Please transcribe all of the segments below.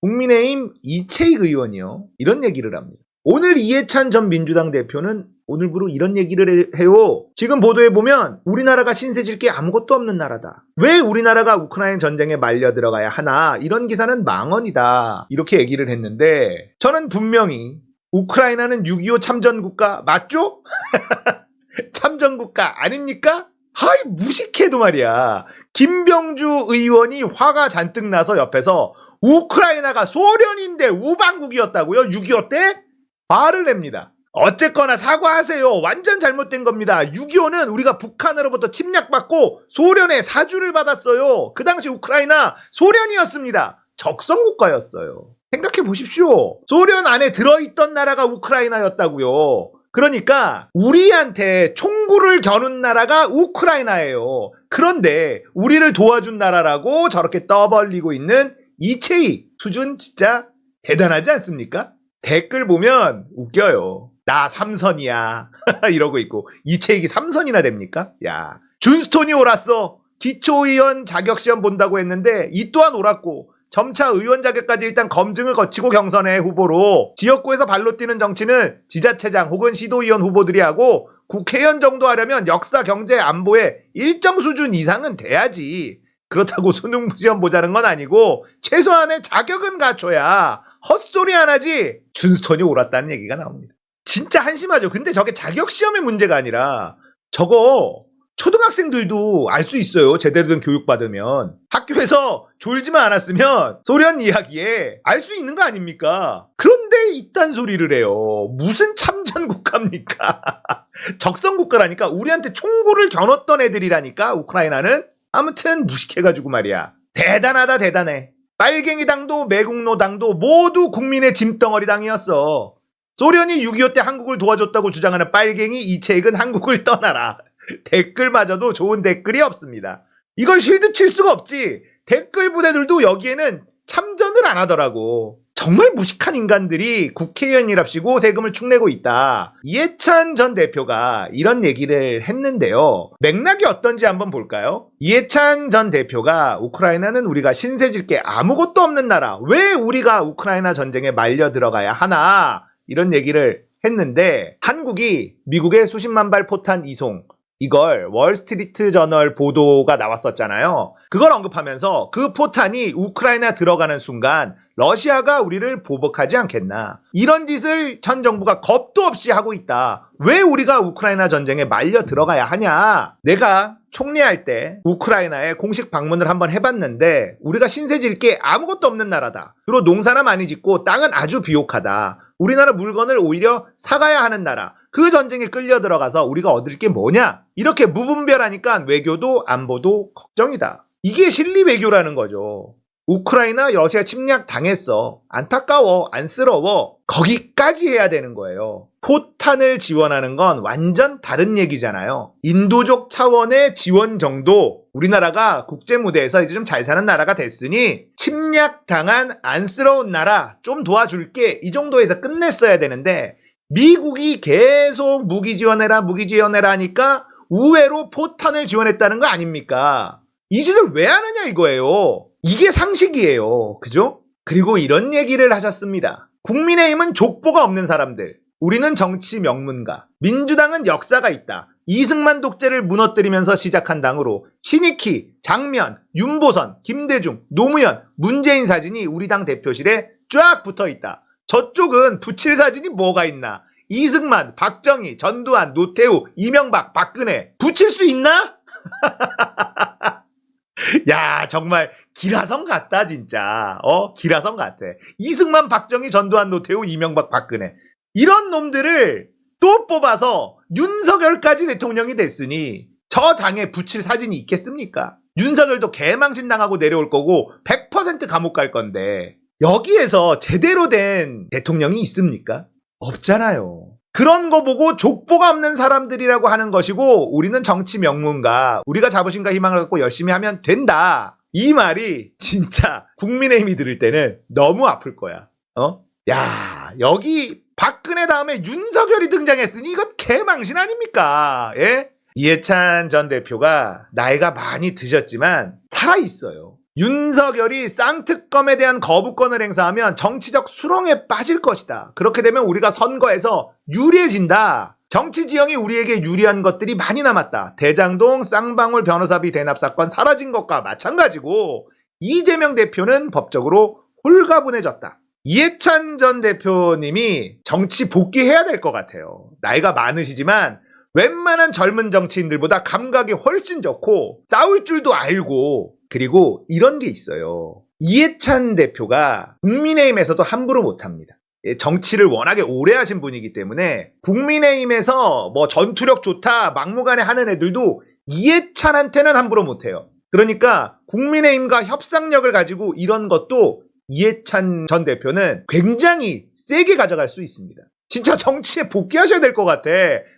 국민의힘 이채익 의원이요. 이런 얘기를 합니다. 오늘 이해찬 전 민주당 대표는 오늘부로 이런 얘기를 해- 해요. 지금 보도에 보면 우리나라가 신세질 게 아무것도 없는 나라다. 왜 우리나라가 우크라이나 전쟁에 말려 들어가야 하나? 이런 기사는 망언이다. 이렇게 얘기를 했는데 저는 분명히 우크라이나는 6.25 참전국가 맞죠? 참전국가 아닙니까? 하이 무식해도 말이야. 김병주 의원이 화가 잔뜩 나서 옆에서 우크라이나가 소련인데 우방국이었다고요? 6.25 때? 화를 냅니다. 어쨌거나 사과하세요. 완전 잘못된 겁니다. 6.25는 우리가 북한으로부터 침략받고 소련의 사주를 받았어요. 그 당시 우크라이나 소련이었습니다. 적성국가였어요. 생각해 보십시오. 소련 안에 들어있던 나라가 우크라이나였다고요. 그러니까 우리한테 총구를 겨눈 나라가 우크라이나예요. 그런데 우리를 도와준 나라라고 저렇게 떠벌리고 있는 이채희 수준 진짜 대단하지 않습니까? 댓글 보면 웃겨요. 나 삼선이야. 이러고 있고 이채익이 삼선이나 됩니까? 야 준스톤이 옳았어. 기초의원 자격시험 본다고 했는데 이 또한 옳았고 점차 의원 자격까지 일단 검증을 거치고 경선에 후보로 지역구에서 발로 뛰는 정치는 지자체장 혹은 시도의원 후보들이 하고 국회의원 정도 하려면 역사, 경제, 안보에 일정 수준 이상은 돼야지. 그렇다고 수능 시험 보자는 건 아니고 최소한의 자격은 갖춰야 헛소리 안 하지 준스톤이 옳았다는 얘기가 나옵니다. 진짜 한심하죠. 근데 저게 자격 시험의 문제가 아니라 저거 초등학생들도 알 수 있어요. 제대로 된 교육 받으면 학교에서 졸지만 않았으면 소련 이야기에 알 수 있는 거 아닙니까? 그런데 이딴 소리를 해요. 무슨 참전 국가입니까? 적성 국가라니까 우리한테 총구를 겨눴던 애들이라니까 우크라이나는 아무튼 무식해가지고 말이야. 대단하다 대단해. 빨갱이 당도 매국노 당도 모두 국민의 짐덩어리 당이었어. 소련이 6.25 때 한국을 도와줬다고 주장하는 빨갱이 이채익은 한국을 떠나라. 댓글마저도 좋은 댓글이 없습니다. 이걸 실드 칠 수가 없지. 댓글 부대들도 여기에는 참전을 안 하더라고. 정말 무식한 인간들이 국회의원이랍시고 세금을 축내고 있다. 이해찬 전 대표가 이런 얘기를 했는데요. 맥락이 어떤지 한번 볼까요? 이해찬 전 대표가 우크라이나는 우리가 신세질 게 아무것도 없는 나라. 왜 우리가 우크라이나 전쟁에 말려 들어가야 하나? 이런 얘기를 했는데 한국이 미국의 수십만 발 포탄 이송 이걸 월스트리트 저널 보도가 나왔었잖아요. 그걸 언급하면서 그 포탄이 우크라이나 들어가는 순간 러시아가 우리를 보복하지 않겠나. 이런 짓을 전 정부가 겁도 없이 하고 있다. 왜 우리가 우크라이나 전쟁에 말려 들어가야 하냐? 내가 총리할 때 우크라이나에 공식 방문을 한번 해봤는데 우리가 신세질 게 아무것도 없는 나라다. 주로 농사나 많이 짓고 땅은 아주 비옥하다. 우리나라 물건을 오히려 사가야 하는 나라. 그 전쟁에 끌려 들어가서 우리가 얻을 게 뭐냐? 이렇게 무분별하니까 외교도 안보도 걱정이다. 이게 실리 외교라는 거죠. 우크라이나 러시아 침략 당했어. 안타까워. 안쓰러워. 거기까지 해야 되는 거예요. 포탄을 지원하는 건 완전 다른 얘기잖아요. 인도적 차원의 지원 정도 우리나라가 국제 무대에서 이제 좀 잘 사는 나라가 됐으니 침략 당한 안쓰러운 나라 좀 도와줄게 이 정도에서 끝냈어야 되는데 미국이 계속 무기 지원해라 무기 지원해라 하니까 우회로 포탄을 지원했다는 거 아닙니까? 이 짓을 왜 하느냐 이거예요. 이게 상식이에요. 그죠? 그리고 이런 얘기를 하셨습니다. 국민의힘은 족보가 없는 사람들. 우리는 정치 명문가. 민주당은 역사가 있다. 이승만 독재를 무너뜨리면서 시작한 당으로 신익희, 장면, 윤보선, 김대중, 노무현, 문재인 사진이 우리 당 대표실에 쫙 붙어 있다. 저쪽은 붙일 사진이 뭐가 있나? 이승만, 박정희, 전두환, 노태우, 이명박, 박근혜. 붙일 수 있나? 야 정말 기라성 같다 진짜. 어? 기라성 같아. 이승만 박정희 전두환 노태우 이명박 박근혜. 이런 놈들을 또 뽑아서 윤석열까지 대통령이 됐으니 저 당에 붙일 사진이 있겠습니까? 윤석열도 개망신 당하고 내려올 거고 100% 감옥 갈 건데 여기에서 제대로 된 대통령이 있습니까 없잖아요 그런 거 보고 족보가 없는 사람들이라고 하는 것이고 우리는 정치 명문가 우리가 자부심과 희망을 갖고 열심히 하면 된다. 이 말이 진짜 국민의힘이 들을 때는 너무 아플 거야. 어? 야 여기 박근혜 다음에 윤석열이 등장했으니 이건 개망신 아닙니까? 예? 이해찬 전 대표가 나이가 많이 드셨지만 살아 있어요. 윤석열이 쌍특검에 대한 거부권을 행사하면 정치적 수렁에 빠질 것이다. 그렇게 되면 우리가 선거에서 유리해진다. 정치 지형이 우리에게 유리한 것들이 많이 남았다. 대장동 쌍방울 변호사비 대납 사건 사라진 것과 마찬가지고 이재명 대표는 법적으로 홀가분해졌다. 이해찬 전 대표님이 정치 복귀해야 될 것 같아요. 나이가 많으시지만 웬만한 젊은 정치인들보다 감각이 훨씬 좋고 싸울 줄도 알고 그리고 이런 게 있어요. 이해찬 대표가 국민의힘에서도 함부로 못합니다. 예, 정치를 워낙에 오래 하신 분이기 때문에 국민의힘에서 뭐 전투력 좋다 막무가내 하는 애들도 이해찬한테는 함부로 못해요. 그러니까 국민의힘과 협상력을 가지고 이런 것도 이해찬 전 대표는 굉장히 세게 가져갈 수 있습니다. 진짜 정치에 복귀하셔야 될 것 같아.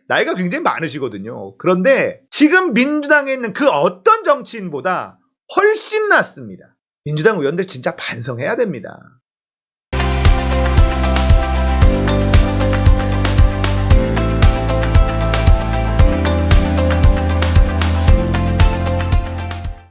나이가 굉장히 많으시거든요. 그런데 지금 민주당에 있는 그 어떤 정치인보다 훨씬 낫습니다. 민주당 의원들 진짜 반성해야 됩니다.